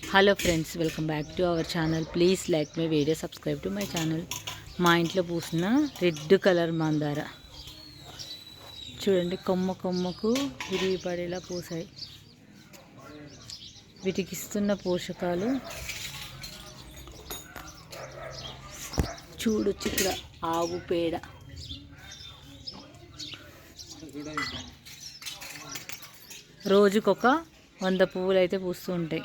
Hello friends welcome back to our channel please like my video subscribe to my channel మా ఇంట్లో పూసిన red colour మందార. చూడండి కొమ్మ కొమ్మకు విరిగి పడేలా పూసాయి. వీటికి ఇస్తున్న పోషకాలు. చూడొచ్చు ఇక్కడ ఆవు పేడ. రోజుకొక వంద పువ్వులు అయితే పూస్తూ ఉంటాయి.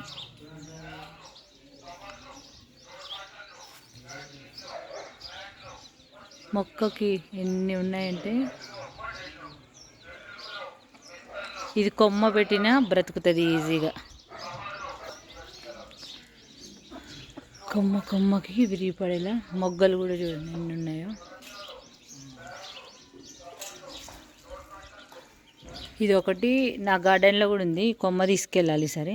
మొక్కకి ఎన్ని ఉన్నాయంటే ఇది కొమ్మ పెట్టినా బ్రతుకుతుంది ఈజీగా. కొమ్మ కొమ్మకి విరిగిపడేలా మొగ్గలు కూడా చూడండి ఎన్ని ఉన్నాయో. ఇది ఒకటి నా గార్డెన్లో కూడా ఉంది ఈ కొమ్మ తీసుకెళ్ళాలి సరే.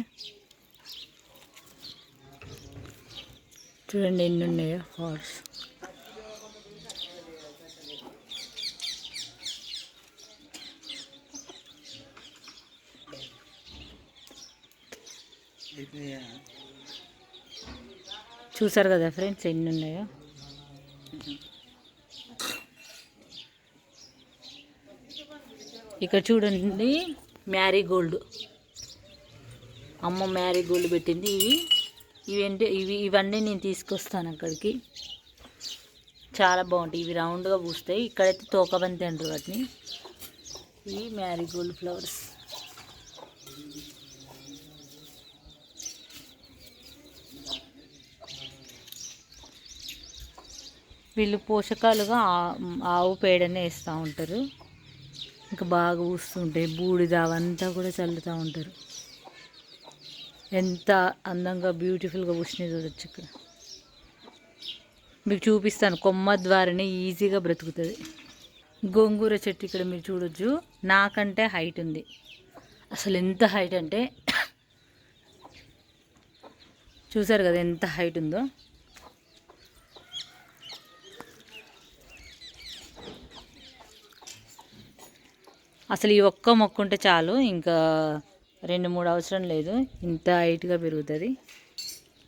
చూడండి ఎన్ని ఉన్నాయో హార్స్ చూసారు కదా ఫ్రెండ్స్ ఎన్ని ఉన్నాయో ఇక్కడ చూడండి మ్యారీగోల్డ్. అమ్మ మ్యారీగోల్డ్ పెట్టింది. ఇవి ఇవేంటి ఇవి ఇవన్నీ నేను తీసుకొస్తాను అక్కడికి. చాలా బాగుంటాయి. ఇవి రౌండ్గా పూస్తాయి. ఇక్కడైతే తోకబంతి అంటారు వాటిని. ఇవి మ్యారీగోల్డ్ ఫ్లవర్స్ వీళ్ళు పోషకాలుగా ఆవు పేడనే వేస్తూ ఉంటారు. ఇంకా బాగా పూస్తుంటాయి బూడిద అవంతా కూడా చల్లుతూ ఉంటారు. ఎంత అందంగా బ్యూటిఫుల్గా పూసినాయి చూడొచ్చు ఇక్కడ మీకు చూపిస్తాను కొమ్మ ద్వారానే ఈజీగా బ్రతుకుతుంది. గోంగూర చెట్టు ఇక్కడ మీరు చూడొచ్చు. నాకంటే హైట్ ఉంది. అసలు ఎంత హైట్ అంటే చూసారు కదా ఎంత హైట్ ఉందో? అసలు ఈ ఒక్క మొక్క ఉంటే చాలు. ఇంకా రెండు మూడు అవసరం లేదు. ఇంత హైట్గా పెరుగుతుంది.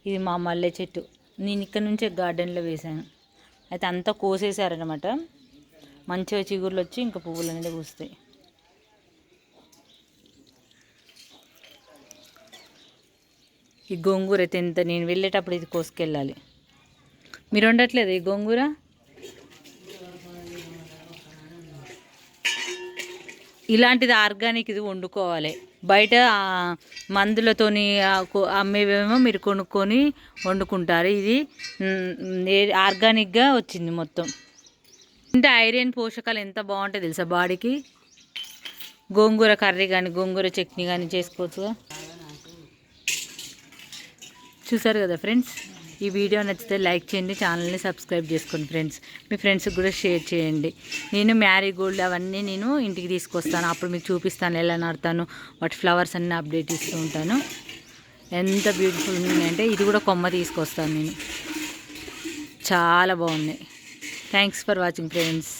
ఇది మా మల్లె చెట్టు. నేను ఇక్కడ నుంచే గార్డెన్లో వేశాను. అయితే అంతా కోసేసారనమాట మంచిగా చిగుర్లు వచ్చి ఇంకా పువ్వులు అనేది పూస్తాయి. ఈ గోంగూర అయితే ఎంత నేను వెళ్ళేటప్పుడు ఇది కోసుకెళ్ళాలి. మీరు ఉండట్లేదు ఈ గోంగూర? ఇలాంటిది ఆర్గానిక్ ఇది వండుకోవాలి. బయట మందులతోని అమ్మేవేమో మీరు కొనుక్కొని వండుకుంటారు. ఇది ఆర్గానిక్గా వచ్చింది మొత్తం. ఇంత ఐరన్ పోషకాలు ఎంత బాగుంటాయి తెలుసా బాడీకి? గోంగూర కర్రీ కానీ గోంగూర చట్నీ కానీ చేసుకోవచ్చుగా. చూసారు కదా ఫ్రెండ్స్? ఈ వీడియో నచ్చితే లైక్ చేయండి ఛానల్ని సబ్స్క్రైబ్ చేసుకోండి ఫ్రెండ్స్. మీ ఫ్రెండ్స్కి కూడా షేర్ చేయండి. నేను మ్యారీగోల్డ్ అవన్నీ నేను ఇంటికి తీసుకొస్తాను. అప్పుడు మీకు చూపిస్తాను ఎలా నాడతాను వాటి ఫ్లవర్స్ అన్నీ అప్డేట్ ఇస్తూ ఉంటాను. ఎంత బ్యూటిఫుల్ ఉన్నాయంటే ఇది కూడా కొమ్మ తీసుకొస్తాను నేను. చాలా బాగున్నాయి థ్యాంక్స్ ఫర్ వాచింగ్ ఫ్రెండ్స్